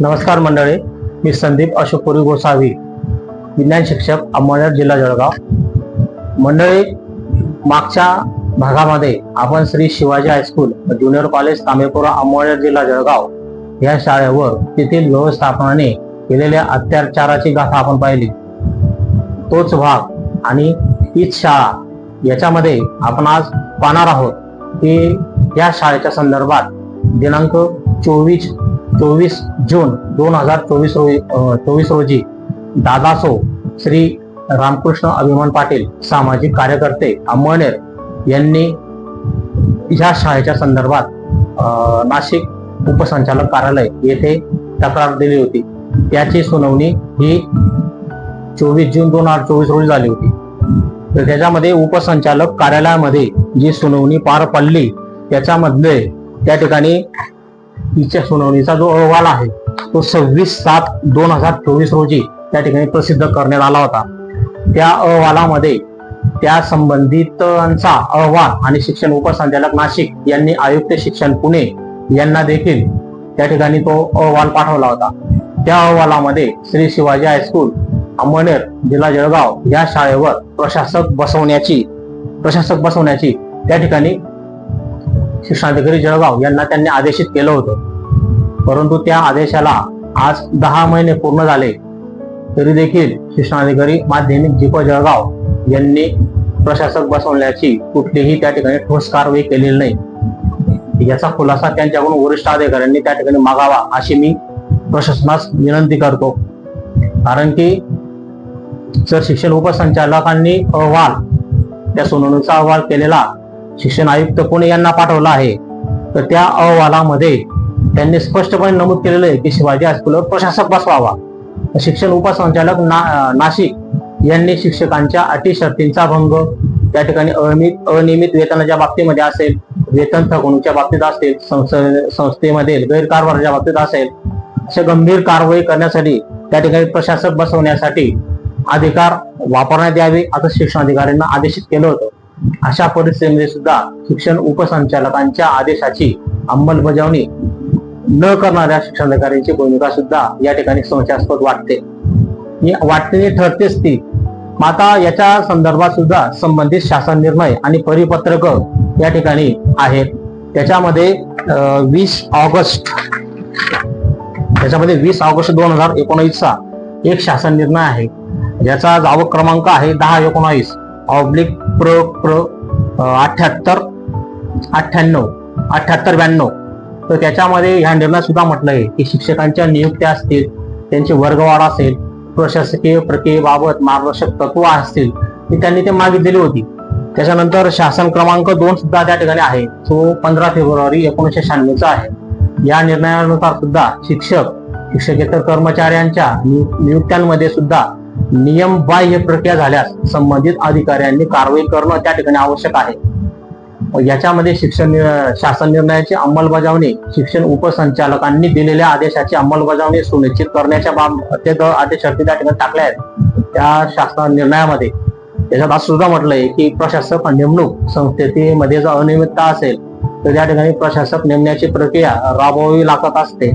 नमस्कार मंडळी मी संदीप अशोकपुरी गोसावी विज्ञान शिक्षक अमळनेर जिल्हा जळगाव. मंडळी मागच्या भागामध्ये आपण Shri Shivaji high school junior college Tambepura Amalner जिल्हा जळगाव या शाळेवर तेथील व्यवस्थापनाने केलेल्या अत्याचाराची गाथा आपण पाहिली. तोच भाग आणि तीच शाळा याच्यामध्ये आपण आज पाहणार आहोत की या शाळेच्या संदर्भात दिनांक चोवीस चोवीस जून दोन हजार चोवीस रोजी चोवीस रोजी दादासो श्री रामकृष्ण अभिमान पाटील सामाजिक कार्यकर्ते अंमळनेर यांनी या शाळेच्या संदर्भात नाशिक उपसंचालक कार्यालय येथे तक्रार दिली होती. त्याची सुनावणी ही चोवीस जून दोन हजार चोवीस रोजी झाली होती. तर त्याच्यामध्ये उपसंचालक कार्यालयामध्ये जी सुनावणी पार पडली त्याच्यामध्ये त्या ठिकाणी तिच्या सुनावणीचा जो अहवाल आहे तो सव्वीस सात दोन हजार चोवीस रोजी त्या ठिकाणी प्रसिद्ध करण्यात आला होता. त्या अहवालामध्ये त्या संबंधितांचा अहवाल आणि शिक्षण उपसंचालक नाशिक यांनी आयुक्त शिक्षण पुणे यांना देखील त्या ठिकाणी तो अहवाल पाठवला होता. त्या अहवालामध्ये श्री शिवाजी हायस्कूल अंबनेर जिल्हा जळगाव या शाळेवर प्रशासक बसवण्याची प्रशासक बसवण्याची त्या ठिकाणी शिक्षणाधिकारी जळगाव यांना त्यांनी आदेशित केलं होतं. परंतु त्या आदेशाला आज दहा महिने पूर्ण झाले. तरी देखील शिक्षणाधिकारी माध्यमिक जीप जळगाव यांनी प्रशासक बसवण्याची कुठलीही त्या ठिकाणी ठोस कारवाई केलेली नाही. याचा खुलासा त्यांच्याकडून वरिष्ठ अधिकाऱ्यांनी त्या ठिकाणी मागावा अशी मी प्रशासनास विनंती करतो. कारण की जर शिक्षण उपसंचालकांनी अहवाल त्या सुनावणीचा अहवाल केलेला शिक्षण आयुक्त पुणे यांना पाठवला आहे तर त्या अहवालामध्ये त्यांनी स्पष्टपणे नमूद केलेलं आहे की शिवाजी हायस्कूलवर प्रशासक बसवावा. शिक्षण उपसंचालक ना नाशिक यांनी शिक्षकांच्या अटी शर्तींचा भंग त्या ठिकाणी अनियमित अनियमित वेतनाच्या बाबतीमध्ये असेल वेतन थकवणूकच्या बाबतीत असेल संस्थेमध्ये गैरकारभाराच्या बाबतीत असेल अशा गंभीर कारवाई करण्यासाठी त्या ठिकाणी प्रशासक बसवण्यासाठी अधिकार वापरण्यात यावे असं शिक्षण अधिकाऱ्यांना आदेशित केलं होतं. अशा परिस्थितीमध्ये सुद्धा शिक्षण उपसंचालकांच्या आदेशाची अंमलबजावणी न करणाऱ्या शिक्षणाधिकाऱ्यांची भूमिका सुद्धा या ठिकाणी संशयास्पद वाटते. वाटते ठरतेच ती. माता आता याच्या संदर्भात सुद्धा संबंधित शासन निर्णय आणि परिपत्रक या ठिकाणी आहेत. त्याच्यामध्ये वीस ऑगस्ट त्याच्यामध्ये वीस ऑगस्ट दोन हजार एकोणावीसचा एक शासन निर्णय आहे. ज्याचा जावक क्रमांक आहे दहा एकोणावीस ऑब्लिक प्र प्र अठ्याहत्तर अठ्ठ्याण्णव अठ्ठ्याहत्तर ब्याण्णव. तर त्याच्यामध्ये ह्या निर्णयात सुद्धा म्हटलं आहे की शिक्षकांच्या नियुक्त्या असतील त्यांची वर्गवाढ असेल प्रशासकीय प्रक्रियेबाबत मार्गदर्शक तत्व असतील ती त्यांनी ते मागितलेली होती. त्याच्यानंतर शासन क्रमांक दोन सुद्धा त्या ठिकाणी आहे तो पंधरा फेब्रुवारी एकोणीसशे शहाण्णवचा आहे. या निर्णयानुसार सुद्धा शिक्षक शिक्षकेतर कर्मचाऱ्यांच्या नियुक्त्यांमध्ये सुद्धा नियमबाह्य प्रक्रिया झाल्यास संबंधित अधिकाऱ्यांनी कारवाई करणं त्या ठिकाणी आवश्यक आहे. याच्यामध्ये शिक्षण नि- शासन निर्णयाची अंमलबजावणी शिक्षण उपसंचालकांनी दिलेल्या आदेशाची अंमलबजावणी सुनिश्चित करण्याच्या बाब ते आदेश अटी त्या ठिकाणी टाकल्या आहेत. त्या शासन निर्णयामध्ये त्याच्यात आज सुद्धा म्हटलंय की प्रशासक नेमणूक संस्थेमध्ये जर अनियमितता असेल तर त्या ठिकाणी प्रशासक नेमण्याची प्रक्रिया राबवावी लागत असते.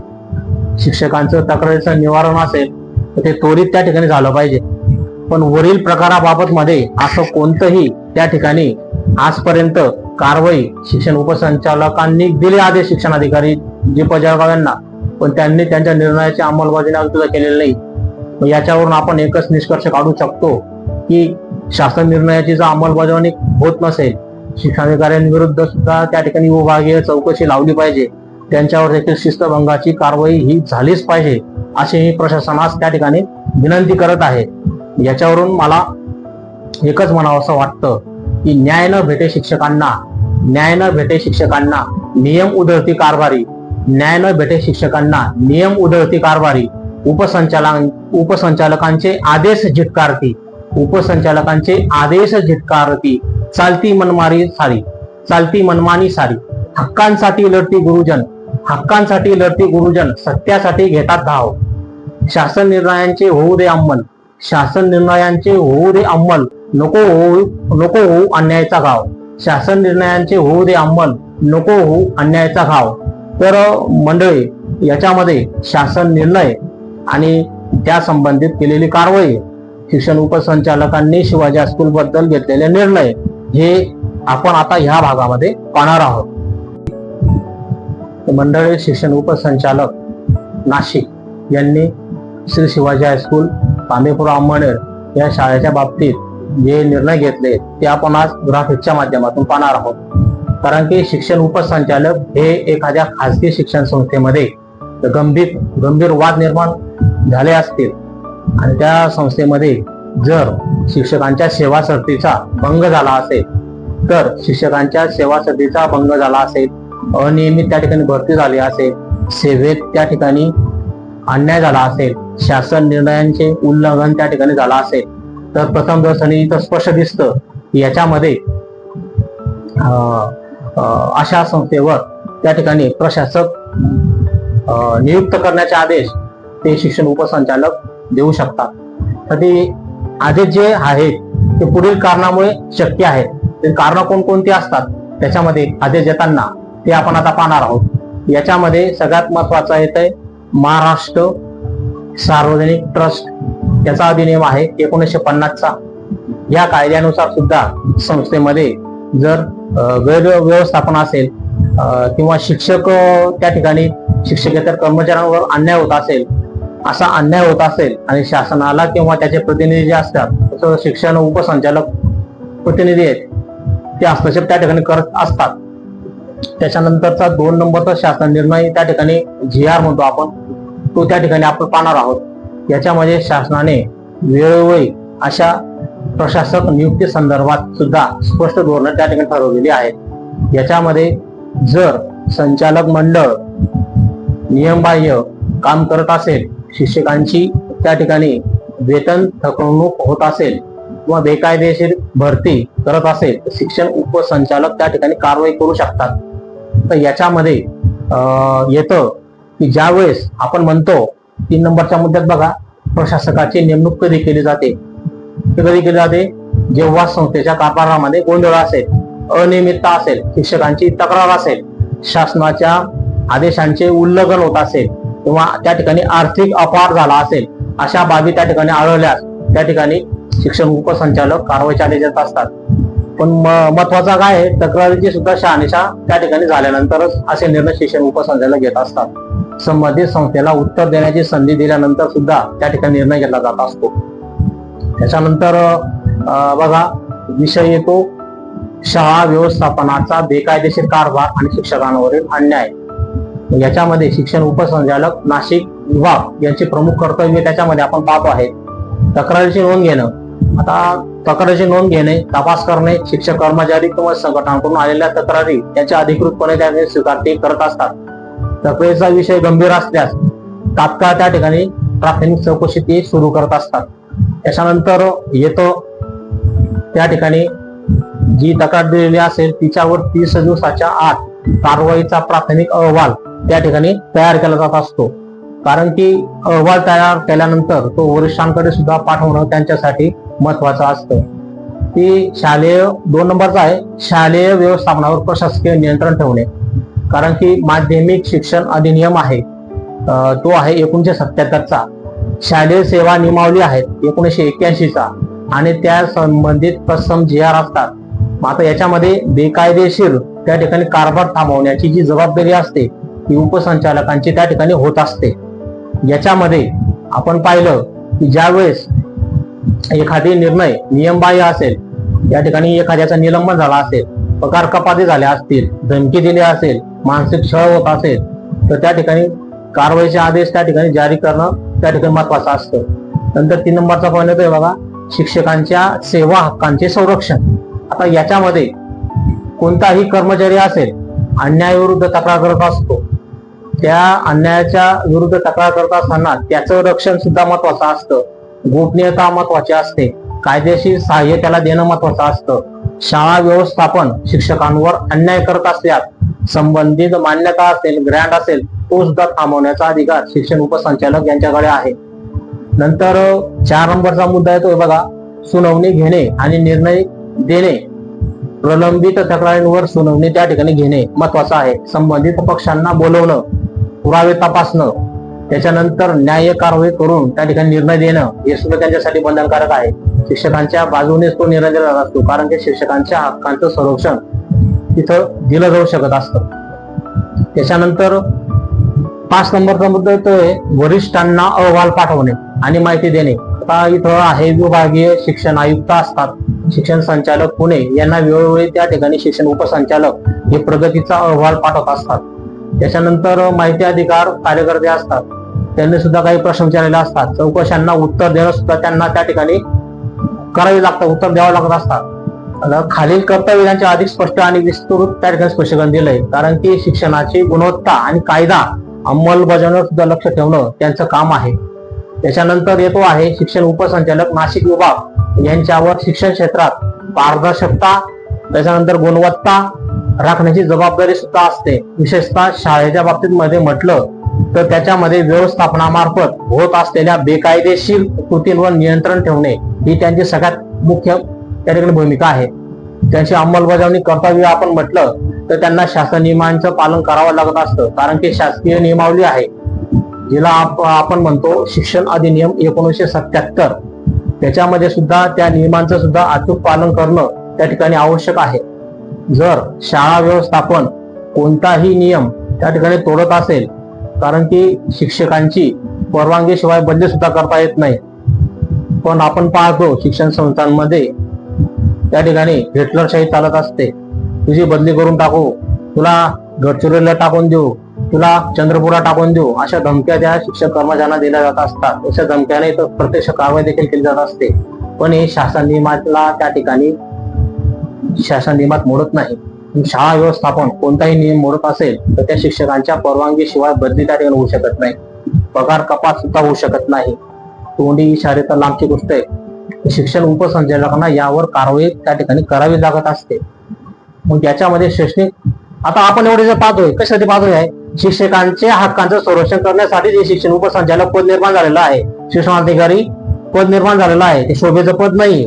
शिक्षकांचं तक्रारीचं निवारण असेल तर ते त्वरित त्या ठिकाणी झालं पाहिजे. पण वरील प्रकाराबाबत मध्ये असं कोणतंही त्या ठिकाणी आजपर्यंत कारवाई शिक्षण उपसंचालकांनी दिले आदेश शिक्षण अधिकारी जे जळगाव यांना पण त्यांनी त्यांच्या निर्णयाची अंमलबजावणी अजून सुद्धा केलेली नाही. याच्यावरून आपण एकच निष्कर्ष काढू शकतो की शासन निर्णयाची जर अंमलबजावणी होत नसेल शिक्षणाधिकाऱ्यांविरुद्ध सुद्धा त्या ठिकाणी विभागीय चौकशी लावली पाहिजे. त्यांच्यावर देखील शिस्तभंगाची कारवाई ही झालीच पाहिजे अशी मी प्रशासनास त्या ठिकाणी विनंती करत आहे. याच्यावरून मला एकच म्हणावं असं वाटतं की न्याय न भेटे शिक्षकांना न्याय न भेटे शिक्षकांना नियम उधळती कारभारी न्याय न भेटे शिक्षकांना नियम उधळती कारभारी उपसंचालक उपसंचालकांचे आदेश झिटकारती उपसंचालकांचे आदेश झिटकारती चालती मनमारी सारी चालती मनमानी सारी. हक्कांसाठी लढती गुरुजन हक्कांसाठी लढती गुरुजन सत्यासाठी घेतात धाव. शासन निर्णयांचे होऊ दे अंमल शासन निर्णयांचे होऊ दे अंमल नको होऊ नको होऊ अन्यायाचा घाव. शासन निर्णयांचे होऊ दे अंमल नको होऊ अन्यायाचा घाव. तर मंडळी याच्यामध्ये शासन निर्णय आणि त्या संबंधित केलेली कारवाई शिक्षण उपसंचालकांनी शिवाजी हायस्कूल बद्दल घेतलेले निर्णय हे आपण आता ह्या भागामध्ये पाहणार आहोत. मंडळी शिक्षण उपसंचालक नाशिक यांनी श्री शिवाजी हायस्कूल तांबेपूर अंमळनेर या शाळेच्या बाबतीत जे निर्णय घेतले ते आपण आज ग्राफिकच्या माध्यमातून पाहणार आहोत. कारण की शिक्षण उपसंचालक हे एखाद्या खाजगी शिक्षण संस्थेमध्ये गंभीर गंभीर वाद निर्माण झाले असतील. आणि त्या संस्थेमध्ये जर शिक्षकांच्या सेवा सर्तीचा भंग झाला असेल तर शिक्षकांच्या सेवा सर्तीचा भंग झाला असेल अनियमित त्या ठिकाणी भरती झाली असेल सेवेत त्या ठिकाणी अन्याय झाला असेल शासन निर्णयांचे उल्लंघन त्या ठिकाणी झाला असेल तर प्रथम दर्शनी इथं स्पष्ट दिसतं की याच्यामध्ये अं, अशा संस्थेवर त्या ठिकाणी प्रशासक नियुक्त करण्याचे आदेश ते शिक्षण उपसंचालक देऊ शकतात. तर ते आदेश जे आहेत ते पुढील कारणामुळे शक्य आहेत. ते कारण कोणकोणती असतात त्याच्यामध्ये आदेश देताना ते आपण आता पाहणार आहोत. याच्यामध्ये सगळ्यात महत्वाचं येत आहे महाराष्ट्र सार्वजनिक ट्रस्ट त्याचा अधिनियम आहे एकोणीसशे पन्नासचा. या कायद्यानुसार सुद्धा संस्थेमध्ये जर गैरव्यवस्थापन असेल किंवा शिक्षक त्या ठिकाणी शिक्षकेतर कर्मचाऱ्यांवर अन्याय होत असेल असा अन्याय होत असेल आणि शासनाला किंवा त्याचे प्रतिनिधी जे असतात तसं शिक्षण उपसंचालक प्रतिनिधी आहेत ते हस्तक्षेप त्या ठिकाणी करत असतात. त्याच्यानंतरचा दोन नंबरचा शासन निर्णय त्या ठिकाणी जी आर म्हणतो आपण तो त्या ठिकाणी आपण पाहणार आहोत. याच्यामध्ये शासनाने वेळोवेळी अशा प्रशासक नियुक्ती संदर्भात सुद्धा स्पष्ट धोरणं त्या ठिकाणी ठरवलेली आहेत. याच्यामध्ये जर संचालक मंडळ नियमबाह्य काम करत असेल शिक्षकांची त्या ठिकाणी वेतन थकवणूक होत असेल किंवा बेकायदेशीर भरती करत असेल तर शिक्षण उपसंचालक त्या ठिकाणी कारवाई करू शकतात. तर याच्यामध्ये अं, येतं की ज्या वेळेस आपण म्हणतो तीन नंबरच्या मुद्द्यात बघा. प्रशासकाची नेमणूक कधी केली जाते? ते कधी केली जाते? जेव्हा संस्थेच्या कारभारामध्ये गोंधळ असेल अनियमितता असेल शिक्षकांची तक्रार असेल शासनाच्या आदेशांचे उल्लंघन होत असेल किंवा त्या ठिकाणी आर्थिक अपहार झाला असेल अशा बाबी त्या ठिकाणी आढळल्यास त्या ठिकाणी शिक्षण उपसंचालक कारवाईच्या आदेश देत असतात. पण महत्त्वाचा काय आहे? तक्रारीची सुद्धा शहानिशा त्या ठिकाणी झाल्यानंतरच असे निर्णय शिक्षण उपसंचालक घेत असतात. संबंधित संस्थेला उत्तर देण्याची संधी दिल्यानंतर सुद्धा त्या ठिकाणी निर्णय घेतला जात असतो. त्याच्यानंतर अं, बघा विषय येतो. शाळा व्यवस्थापनाचा बेकायदेशीर कारभार आणि शिक्षकांवरील अन्याय. याच्यामध्ये शिक्षण उपसंचालक नाशिक विभाग यांचे प्रमुख कर्तव्य त्याच्यामध्ये आपण पाहतो आहे. तक्रारीची नोंद घेणं. आता तक्रारीची नोंद घेणे तपास करणे शिक्षक कर्मचारी किंवा संघटनांकडून आलेल्या तक्रारी त्याच्या अधिकृतपणे त्याने स्वीकारते करत असतात. तक्रारीचा विषय गंभीर असल्यास तात्काळ त्या ठिकाणी प्राथमिक चौकशी ते सुरू करत असतात. त्याच्यानंतर येतो त्या ठिकाणी जी तक्रार दिलेली असेल तिच्यावर तीस दिवसाच्या आत कारवाईचा प्राथमिक अहवाल त्या ठिकाणी तयार केला जात असतो. कारण की अहवाल तयार केल्यानंतर तो वरिष्ठांकडे सुद्धा पाठवणं त्यांच्यासाठी महत्वाचं असतं. ती शालेय दोन नंबरचा आहे शालेय व्यवस्थापनावर प्रशासकीय नियंत्रण ठेवणे. कारण की माध्यमिक शिक्षण अधिनियम आहे. तो आहे एकोणीशे सत्याहत्तरचा. शालेय सेवा नियमावली आहेत एकोणीशे एक्क्याऐंशीचा. आणि त्या संबंधित तत्सम जी आर असतात आता याच्यामध्ये बेकायदेशीर त्या ठिकाणी कारभार थांबवण्याची जी जबाबदारी असते ती उपसंचालकांची त्या ठिकाणी होत असते. याच्यामध्ये आपण पाहिलं की ज्यावेळेस एखादी निर्णय नियमबाह्य असेल या ठिकाणी एखाद्याचा निलंबन झाला असेल पगार कपाती झाल्या असतील धमकी दिली असेल मानसिक छळ होत असेल तर त्या ठिकाणी कारवाईचे आदेश त्या ठिकाणी जारी करणं त्या ठिकाणी महत्वाचं असतं. नंतर तीन नंबरचा पॉईंट येतोय बघा शिक्षकांच्या सेवा हक्कांचे संरक्षण. आता याच्यामध्ये कोणताही कर्मचारी असेल अन्यायाविरुद्ध तक्रार करत असतो. त्या अन्यायाच्या विरुद्ध तक्रार करत असताना त्याचं रक्षण सुद्धा महत्वाचं असतं. गोपनीयता महत्वाची असते. कायदेशीर सहाय्य त्याला देणं महत्वाचं असतं. शाळा व्यवस्थापन शिक्षकांवर अन्याय करत असल्यास संबंधित मान्यता असेल ग्रँड असेल तो सुद्धा थांबवण्याचा अधिकार शिक्षण उपसंचालक यांच्याकडे आहे. नंतर चार नंबरचा मुद्दा येतो बघा. सुनावणी घेणे आणि निर्णय देणे. प्रलंबित तक्रारींवर सुनावणी त्या ठिकाणी घेणे महत्वाचं आहे. संबंधित पक्षांना बोलवणं पुरावे तपासणं त्याच्यानंतर न्याय कारवाई करून त्या ठिकाणी निर्णय देणं हे सुद्धा त्यांच्यासाठी बंधनकारक आहे. शिक्षकांच्या बाजूनेच तो निर्णय दिला असतो कारण की शिक्षकांच्या हक्कांचं संरक्षण तिथं दिलं जाऊ शकत असतं. त्याच्यानंतर पाच नंबरचा मुद्दा येतोय वरिष्ठांना अहवाल पाठवणे आणि माहिती देणे. आता इथं आहे विभागीय शिक्षण आयुक्त असतात शिक्षण संचालक पुणे यांना वेळोवेळी त्या ठिकाणी शिक्षण उपसंचालक हे प्रगतीचा अहवाल पाठवत असतात. त्याच्यानंतर माहिती अधिकार कार्यकर्ते असतात त्यांनी सुद्धा काही प्रश्न विचारलेले असतात. चौकशांना उत्तर देणं सुद्धा त्यांना त्या ठिकाणी करावी लागतं उत्तर द्यावं लागत असतात. खालील कर्तव्यांचे अधिक स्पष्ट आणि विस्तृत त्या ठिकाणी स्पष्टीकरण दिलंय. कारण की शिक्षणाची गुणवत्ता आणि कायदा अंमलबजावणीवर सुद्धा लक्ष ठेवणं त्यांचं काम आहे. त्याच्यानंतर येतो आहे शिक्षण उपसंचालक नाशिक विभाग. यांच्यावर शिक्षण क्षेत्रात पारदर्शकता त्याच्यानंतर गुणवत्ता राखण्याची जबाबदारी सुद्धा असते. विशेषतः शाळेच्या बाबतीत मध्ये म्हटलं तर त्याच्यामध्ये व्यवस्थापनामार्फत होत असलेल्या बेकायदेशीर कृतींवर नियंत्रण ठेवणे ही त्यांची सगळ्यात मुख्य त्या ठिकाणी भूमिका आहे. त्यांची अंमलबजावणी कर्तव्य आपण म्हटलं तर त्यांना शासन नियमांचं पालन करावं लागत असतं. कारण की शासकीय नियमावली आहे. जिला आपण म्हणतो शिक्षण अधिनियम एकोणीसशे सत्याहत्तर. त्याच्यामध्ये सुद्धा त्या नियमांचं सुद्धा अचूक पालन करणं त्या ठिकाणी आवश्यक आहे. जर शाळा व्यवस्थापन कोणताही नियम त्या ठिकाणी तोडत असेल कारण की शिक्षकांची परवानगीशिवाय बदली सुद्धा करता येत नाही. पण आपण पाहतो शिक्षण संस्थांमध्ये त्या ठिकाणी हिटलरशाही चालत असते. तुझी बदली करून टाकू. तुला गडचिरोलीला टाकून देऊ. तुला चंद्रपुरा टाकून देऊ. अशा धमक्या त्या शिक्षक कर्मचाऱ्यांना दिल्या जात असतात. अशा धमक्याने तर प्रत्यक्ष कारवाई देखील केली जात असते. पण हे शासन नियमातला त्या ठिकाणी शासन नियमात मोडत नाही. शाळा व्यवस्थापन कोणताही नियम मोडत असेल तर त्या शिक्षकांच्या परवानगीशिवाय बदली त्या ठिकाणी होऊ शकत नाही. पगार कपात सुद्धा होऊ शकत नाही. तोंडी इशारे तर लांबची गोष्ट आहे. शिक्षण उपसंचालकांना यावर कारवाई त्या ठिकाणी करावी लागत असते. मग त्याच्यामध्ये शैक्षणिक आता आपण एवढे जे पाहतोय कशासाठी पाहतोय आहे? शिक्षकांच्या हक्कांचं संरक्षण करण्यासाठी जे शिक्षण उपसंचालक पद निर्माण झालेलं आहे शिक्षणाधिकारी पद निर्माण झालेलं आहे ते शोभेचं पद नाही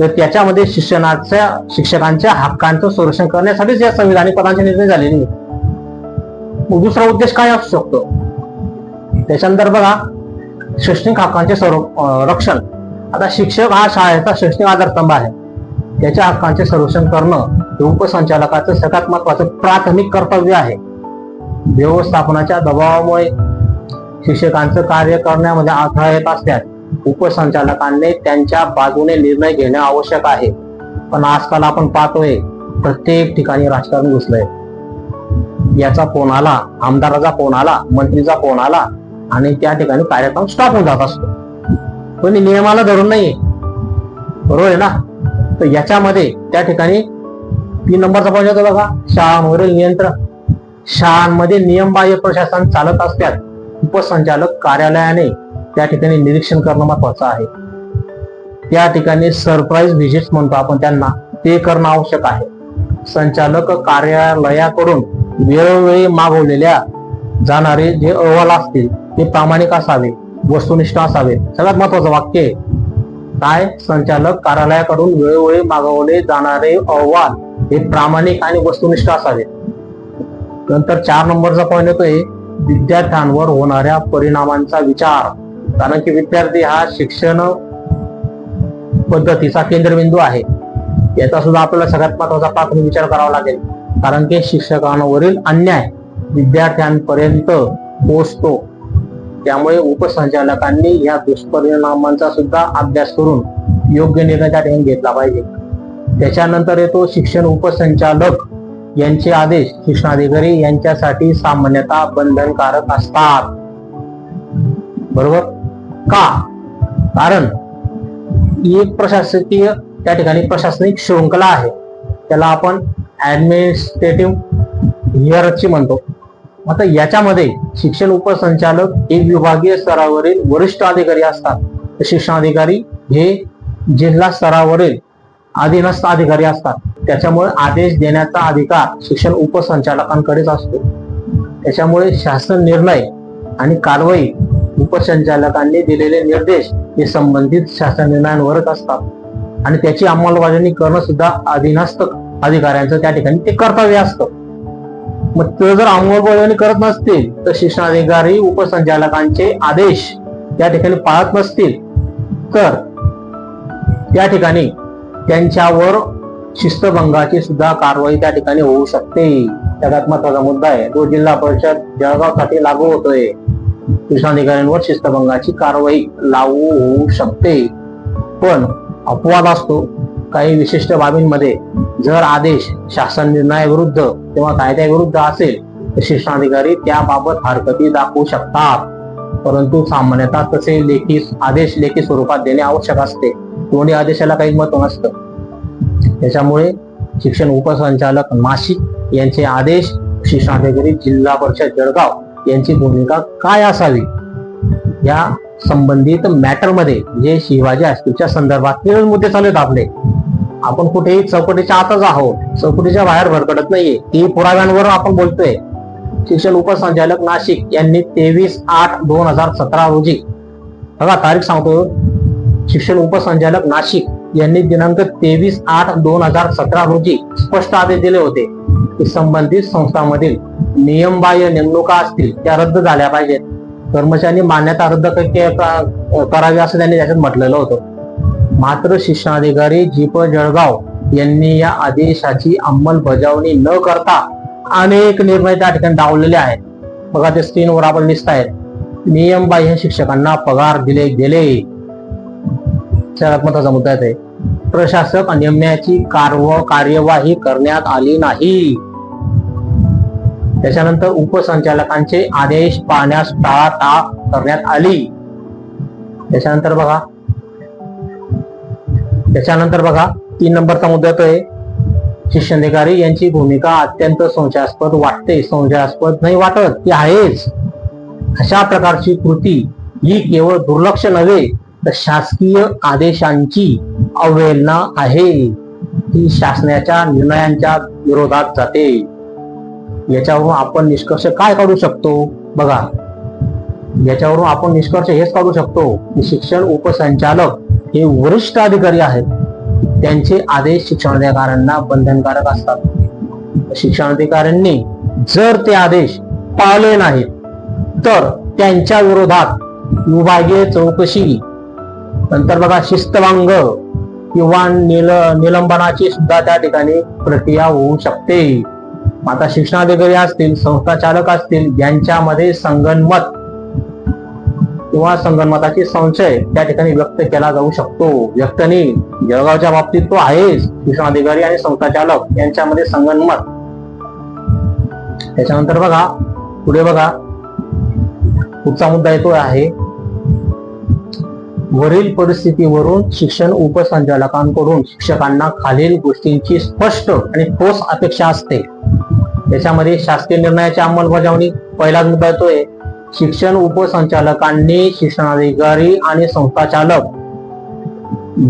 तर त्याच्यामध्ये शिक्षणाच्या शिक्षकांच्या हक्कांचं संरक्षण करण्यासाठीच या संविधानिक पदांचे निर्णय झालेले मग दुसरा उद्देश काय असू शकतो? त्याच्यानंतर बघा शैक्षणिक हक्कांचे संरक्षण रक्षण. आता शिक्षक हा शाळेचा शैक्षणिक आधारस्तंभ आहे. त्याच्या हक्कांचे संरक्षण करणं हे उपसंचालकाचं सगळ्यात महत्वाचं प्राथमिक कर्तव्य आहे. व्यवस्थापनाच्या दबावामुळे शिक्षकांचं कार्य करण्यामध्ये अडथळा येत असल्यास उपसंचालकांनी त्यांच्या बाजूने निर्णय घेणे आवश्यक आहे. पण आजकाल आपण पाहतोय प्रत्येक ठिकाणी राजकारण घुसलंय. याचा फोन आला आमदाराचा फोन आला मंत्रीचा फोन आला आणि त्या ठिकाणी कार्यक्रम स्टॉप होऊन जात असतो. पण नियमाला धरून नाहीये. बरोबर आहे ना? तर याच्यामध्ये त्या ठिकाणी तीन नंबरचा पॉईंट येतो बघा. शाळांवरील नियंत्रण. शाळांमध्ये नियमबाह्य प्रशासन चालत असल्यास उपसंचालक कार्यालयाने त्या ठिकाणी निरीक्षण करणं महत्वाचं आहे. त्या ठिकाणी सरप्राईज व्हिजिट म्हणतो आपण त्यांना. ते करणं आवश्यक आहे. संचालक कार्यालयाकडून वेळोवेळी मागवलेल्या जाणारे जे अहवाल असतील ते प्रामाणिक असावे. वस्तुनिष्ठ असावे. सगळ्यात महत्वाचं वाक्य आहे. काय? संचालक कार्यालयाकडून वेळोवेळी मागवले जाणारे अहवाल हे प्रामाणिक आणि वस्तुनिष्ठ असावे. नंतर चार नंबरचा पॉईंट येतोय. विद्यार्थ्यांवर होणाऱ्या परिणामांचा विचार. कारण की विद्यार्थी हा शिक्षण पद्धतीचा केंद्रबिंदू आहे. याचा सुद्धा आपल्याला सगळ्यात महत्त्वाचा प्राथमिक विचार करावा लागेल. कारण की शिक्षकांवरील अन्याय विद्यार्थ्यांपर्यंत पोहोचतो त्यामुळे उपसंचालकांनी या दुष्परिणामांचा सुद्धा अभ्यास करून योग्य निर्णय त्या ठिकाणी घेतला पाहिजे. त्याच्यानंतर येतो शिक्षण उपसंचालक यांचे आदेश. शिक्षणाधिकारी यांच्यासाठी सामान्यतः बंधनकारक असतात. बरोबर? का? कारण एक प्रशासकीय त्या ठिकाणी प्रशासनिक शृंखला आहे. त्याला आपण ऍडमिनिस्ट्रेटिव्ह हिअरची म्हणतो. आता याच्यामध्ये शिक्षण उपसंचालक हे विभागीय स्तरावरील वरिष्ठ अधिकारी असतात. शिक्षण अधिकारी हे जिल्हा स्तरावरील अधीनस्थ अधिकारी असतात. त्याच्यामुळे आदेश देण्याचा अधिकार शिक्षण उपसंचालकांकडेच असतो. त्याच्यामुळे शासन निर्णय आणि कारवाई उपसंचालकांनी दिलेले निर्देश हे संबंधित शासन निर्णयांवरच असतात. आणि त्याची अंमलबजावणी करणं सुद्धा अधीनस्थ अधिकाऱ्यांचं त्या ठिकाणी ते कर्तव्य असतं. मग ते जर अंमलबजावणी करत नसतील तर शिक्षणाधिकारी उपसंचालकांचे आदेश त्या ठिकाणी पाळत नसतील. तर त्या ठिकाणी त्यांच्यावर शिस्तभंगाची सुद्धा कारवाई त्या ठिकाणी होऊ शकते. सगळ्यात महत्त्वाचा मुद्दा आहे. तो जिल्हा परिषद जळगावसाठी लागू होतोय. शिक्षणाधिकाऱ्यांवर शिस्तभंगाची कारवाई लागू होऊ शकते. पण अपवाद असतो. काही विशिष्ट बाबींमध्ये जर आदेश शासन निर्णयाविरुद्ध किंवा कायद्याविरुद्ध असेल तर शिक्षणाधिकारी त्याबाबत हरकती दाखवू शकतात. परंतु सामान्यतः तसे लेखी आदेश लेखी स्वरूपात देणे आवश्यक असते. दोन्ही आदेशाला काही महत्त्व नसतं. त्याच्यामुळे शिक्षण उपसंचालक नाशिक यांचे आदेश शिक्षणाधिकारी जिल्हा परिषद जळगाव यांची भूमिका काय असावी? या संबंधित मॅटरमध्ये जे शिवाजी हायस्कूलच्या संदर्भात केवळ मुद्दे चालू आहेत आपले. आपण कुठेही चौकटीच्या आतच आहोत. चौकटीच्या बाहेर भरकटत नाहीये. ती पुराव्यांवर आपण बोलतोय. शिक्षण उपसंचालक नाशिक यांनी तेवीस आठ दोन हजार सतरा रोजी बघा तारीख सांगतो शिक्षण उपसंचालक नाशिक यांनी दिनांक तेवीस आठ दोन हजार सतरा रोजी स्पष्ट आदेश दिले होते की संबंधित संस्थांमधील नियमबाह्य नेमणुका असतील त्या रद्द झाल्या पाहिजेत. कर्मचारी मान्यता रद्द करावी असं त्यांनी त्याच्यात म्हटलेलं होतं. मात्र शिक्षणाधिकारी जीप जळगाव यांनी या आदेशाची अंमलबजावणी न करता अनेक निर्णय त्या ठिकाणी डावलेले आहेत. बघा ते स्क्रीनवर आपण दिसत आहेत नियमबाह्य शिक्षकांना पगार दिले गेले. सर्वात महत्त्वाचा मुद्दा आहे ते. प्रशासक नेमण्याची कार्य कार्यवाही करण्यात आली नाही. त्याच्यानंतर उपसंचालकांचे आदेश पाहण्यास टाळाटाळ करण्यात आली. त्याच्यानंतर बघा त्याच्यानंतर बघा तीन नंबरचा मुद्दा तो आहे. शिक्षणाधिकारी यांची भूमिका अत्यंत संशयास्पद वाटते. संशयास्पद नाही वाटत ती आहेच. अशा प्रकारची कृती ही केवळ दुर्लक्ष नव्हे तर शासकीय आदेशांची अवहेलना आहे. ही शासनाच्या निर्णयांच्या विरोधात जाते. याच्यावरून आपण निष्कर्ष काय काढू शकतो? बघा याच्यावरून आपण निष्कर्ष हेच काढू शकतो की शिक्षण उपसंचालक हे वरिष्ठ अधिकारी आहेत. त्यांचे आदेश शिक्षणाधिकाऱ्यांना बंधनकारक असतात. शिक्षणाधिकाऱ्यांनी जर ते आदेश पाळले नाहीत तर त्यांच्या विरोधात विभागीय चौकशी नंतर बघा शिस्तभंग किंवा निल निलंबनाची सुद्धा त्या ठिकाणी प्रक्रिया होऊ शकते. आता शिक्षणाधिकारी असतील संस्था चालक असतील यांच्यामध्ये संगनमत किंवा संगनमताची संशय त्या ठिकाणी व्यक्त केला जाऊ शकतो. व्यक्तनी जळगावच्या बाबतीत तो आहेच शिक्षणाधिकारी आणि संस्था चालक यांच्यामध्ये संगणमत त्याच्यानंतर बघा पुढे बघा. पुढचा मुद्दा येतो आहे. वरील परिस्थितीवरून शिक्षण उपसंचालकांकडून शिक्षकांना खालील गोष्टींची स्पष्ट आणि ठोस अपेक्षा असते. त्याच्यामध्ये शासकीय निर्णयाची अंमलबजावणी पहिलाच मुद्दा येतोय. शिक्षण उपसंचालकांनी शिक्षणाधिकारी आणि संस्थाचालक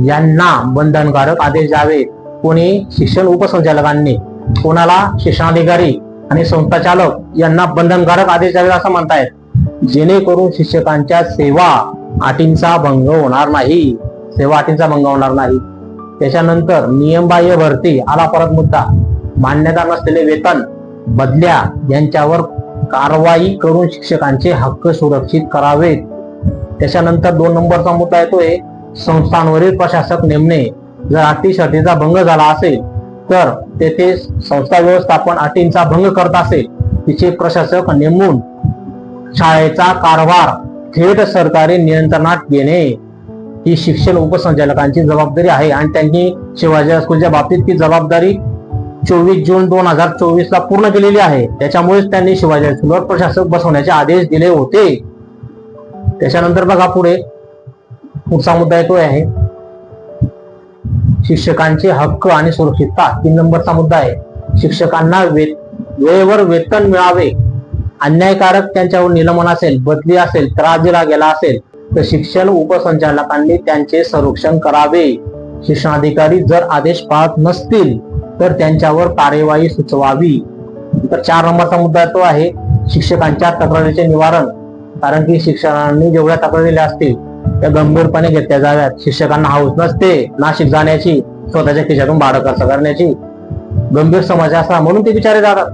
यांना बंधनकारक आदेश द्यावेत कोणी शिक्षण उपसंचालकांनी कोणाला शिक्षणाधिकारी आणि संस्थाचालक यांना बंधनकारक आदेश द्यावेत असं म्हणतायत? जेणेकरून शिक्षकांच्या सेवा अटींचा भंग होणार नाही. सेवा अटींचा भंग होणार नाही. त्याच्यानंतर नियमबाह्य भरती आला परत मुद्दा. मान्यता नसलेले वेतन बदल्या यांच्यावर कारवाई करून शिक्षकांचे हक्क सुरक्षित करावेत. त्याच्यानंतर दोन नंबरचा मुद्दा येतोय संस्थांवरील प्रशासक नेमणे जर अटी शर्तीचा भंग झाला असेल तर तेथे संस्था व्यवस्थापन अटींचा भंग करत असेल तिचे प्रशासक नेमून शाळेचा कारभार थेट सरकारी नियंत्रणात घेणे ही शिक्षण उपसंचालकांची जबाबदारी आहे आणि त्यांनी शिवाजी स्कूलच्या बाबतीत ती जबाबदारी चोवीस जून दोन हजार चोवीस ला पूर्ण केलेली आहे. त्याच्यामुळेच त्यांनी शिवाजी प्रशासक बसवण्याचे आदेश दिले होते. त्याच्यानंतर बघा पुढे. पुढचा मुद्दा येतो आहे. शिक्षकांचे हक्क आणि सुरक्षितता तीन नंबरचा मुद्दा आहे. शिक्षकांना वेळेवर वेतन मिळावे. अन्यायकारक त्यांच्यावर निलंबन असेल बदली असेल त्रास दिला गेला असेल तर शिक्षण उपसंचालकांनी त्यांचे संरक्षण करावे. शिक्षणाधिकारी जर आदेश पाळत नसतील तर त्यांच्यावर कार्यवाही सुचवावी. तर चार नंबरचा मुद्दा तो आहे शिक्षकांच्या तक्रारीचे निवारण. कारण की शिक्षकांनी जेवढ्या तक्रारी दिल्या असतील त्या गंभीरपणे घेतल्या जाव्यात. शिक्षकांना हाऊस नसते नाशिक जाण्याची स्वतःच्या खिशातून भाडं खर्च करण्याची. गंभीर समस्या असा म्हणून ते विचारे जातात.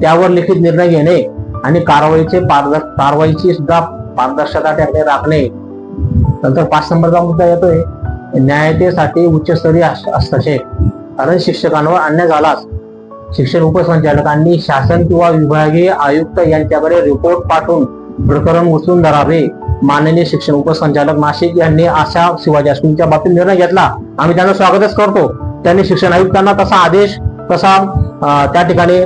त्यावर लिखित निर्णय घेणे आणि कारवाईचे पारदर्श कारवाईची सुद्धा पारदर्शकता त्याकडे राखणे. नंतर पाच नंबरचा मुद्दा येतोय न्यायतेसाठी उच्चस्तरीय हस्तक्षेप. कारण शिक्षकांवर अन्याय झालाच शिक्षण उपसंचालकांनी शासन किंवा विभागीय आयुक्त यांच्याकडे रिपोर्ट पाठवून प्रकरण उचलून धरावे. माननीय शिक्षण उपसंचालक नाशिक यांनी अशा शिवाजी हायस्कूलच्या बाबतीत निर्णय घेतला. आम्ही त्यांना स्वागतच करतो. त्यांनी शिक्षण आयुक्तांना तसा आदेश तसा त्या ठिकाणी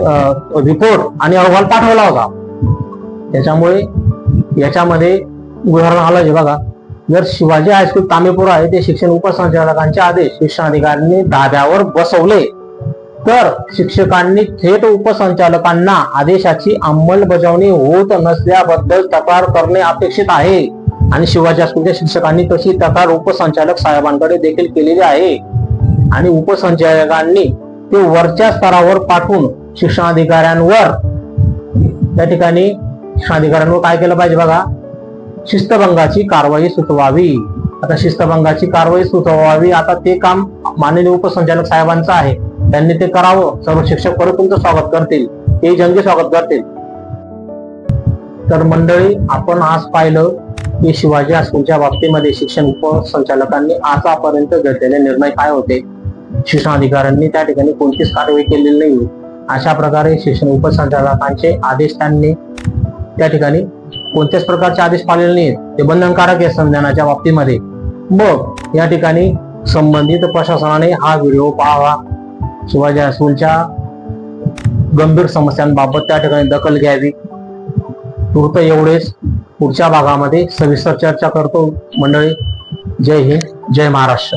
रिपोर्ट आणि अहवाल पाठवला होता. त्याच्यामुळे याच्यामध्ये उदाहरण आलं जे बघा. जर शिवाजी हायस्कूल तामेपूर आहे ते शिक्षण उपसंचालकांचे आदेश शिक्षणाधिकाऱ्यांनी धाब्यावर बसवले तर शिक्षकांनी थेट उपसंचालकांना आदेशाची अंमलबजावणी होत नसल्याबद्दल तक्रार करणे अपेक्षित आहे. आणि शिवाजी हायस्कूलच्या शिक्षकांनी तशी तक्रार उपसंचालक साहेबांकडे देखील केलेली आहे. आणि उपसंचालकांनी ते वरच्या स्तरावर पाठवून शिक्षणाधिकाऱ्यांवर त्या ठिकाणी शिक्षणाधिकाऱ्यांवर काय केलं पाहिजे बघा? शिस्तभंगाची कारवाई सुचवावी. आता शिस्तभंगाची कारवाई सुचवावी आता ते काम माननीय उपसंचालक साहेबांचं आहे. त्यांनी ते करावं. सर्व शिक्षक परत तुमचं स्वागत करतील. ते जंगी स्वागत करतील. तर मंडळी आपण आज पाहिलं की शिवाजी हायस्कूलच्या बाबतीमध्ये शिक्षण उपसंचालकांनी आतापर्यंत घेतलेले निर्णय काय होते? शिक्षणाधिकाऱ्यांनी त्या ठिकाणी कोणतीच कारवाई केलेली नाही अशा प्रकारे शिक्षण उपसंचालकांचे आदेश त्यांनी त्या ठिकाणी कोणत्याच प्रकारचे आदेश पाळलेले नाहीत ते बंधनकारक आहे संविधानाच्या बाबतीमध्ये. मग या ठिकाणी संबंधित प्रशासनाने हा व्हिडिओ पाहावा. शिवाजी हायस्कूलच्या गंभीर समस्यांबाबत त्या ठिकाणी दखल घ्यावी. तूर्त एवढेच. पुढच्या भागामध्ये सविस्तर चर्चा करतो. मंडळी जय हिंद जय महाराष्ट्र.